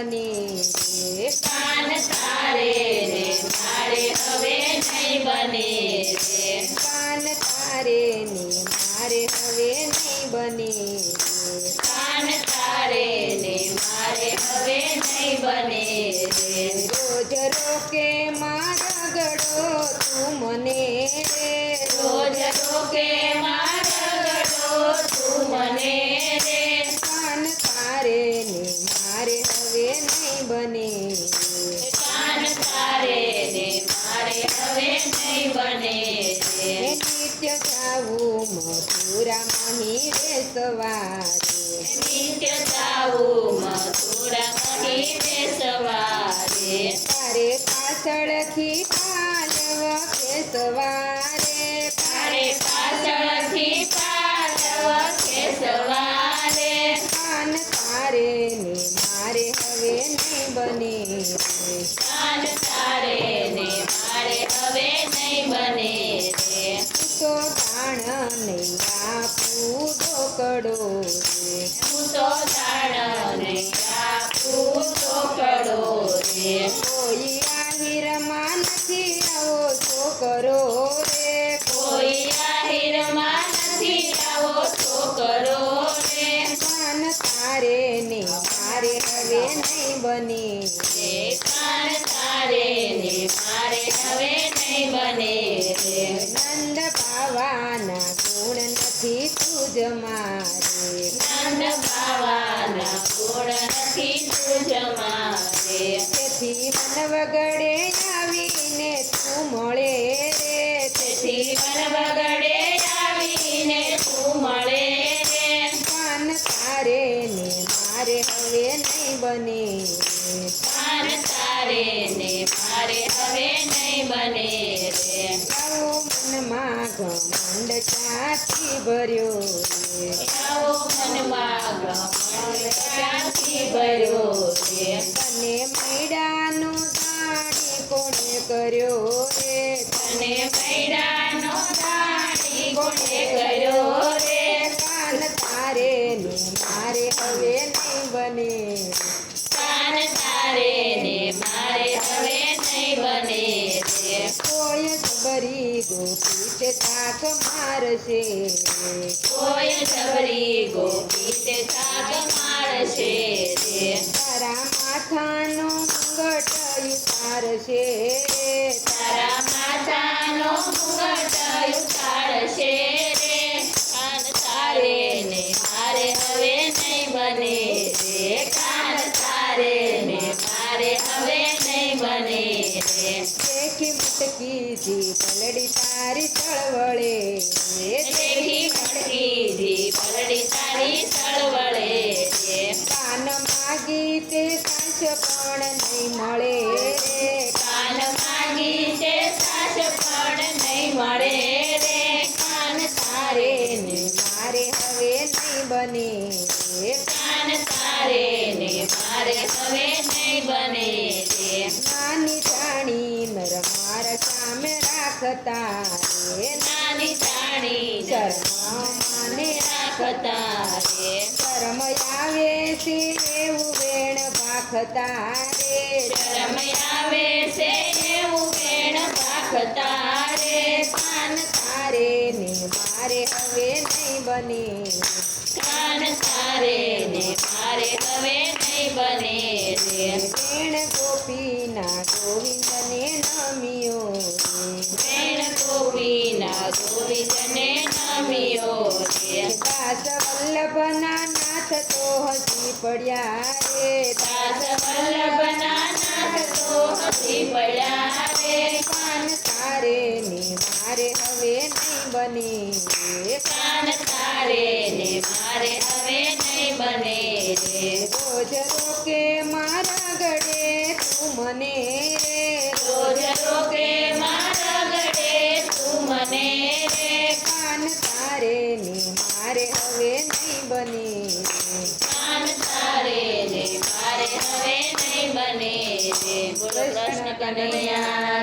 બને. રે કાન તારે ને મારે હવે નહીં બને રે. કાન તારે ને મારે હવે નહીં બને રે કાન તારે ને મારે હવે નહીં બને રે. રોજ રોકે મારા ગળો તું મને રે રોજ રોકે જાવું મથુરા મહી રે સવારે નિત્ય જાવું ઢોકડો રે. હું તો દાણ ને આપું ચોકડો રે કોઈ આહિરમાં નથી આવો છોકરો રે કોઈ આહિરમાં નથી આવો છોકરો રે કાન તારે ને તારે હવે નહીં બને તુજ મારે જ્ઞાન બાવાના ગુણ નથી તુજ મારે તેથી મન વગડે હવે નહીં બને. પાર તારે ને મારે હવે નહીં બને રે. આવો મનમાં ઘમંડ ચાથી ભર્યો રે. આવો મનમાં ઘમંડ ક્યાંથી ભર્યો રે. તને મૈડાનો દાડી કોણે કર્યો રે? તને મૈડાનો દાડી કોણે કર્યો બને કાન તારે ને મારે હવે નહીં બને. કોઈ જબરી ગોપી તાક મારશે. કોઈ જબરી ગોપી તે તાક મારશે. તારા માથાનો મુગટ ઉતારશે. તારા માથાનો મુગટ ઉતારશે. દેખી મટકી જી પલડી તારી ચળવળે દેખી મટકી જી પલડી તારી ચળવળે કાન માગી તે સાંજ પણ નહીં મળે નર સામે રાખતા રે નાની જાણી શરમાને રાખતા રે. શરમ આવે છે એવું વેણ ભાખતા રે. શરમ આવે છે એવું વેણ ભાખતા રે. કાન તારે ને મારે હવે નહીં બને. કાન તારે ને મારે હવે નહીં બને રે. વેણ ગોપીના ગોવિંદને રે દાસ વલ્લભના નાથ તો હસી પડ્યા રે. દાસ વલ્લભના નાથ તો હસી પડ્યા રે. કાન તારે ને મારે હવે નહીં બને. કાન તારે ને મારે હવે નહીં બને રે. રોજ રોકે મારા ગળે તું મને બોલો કૃષ્ણ કનૈયા.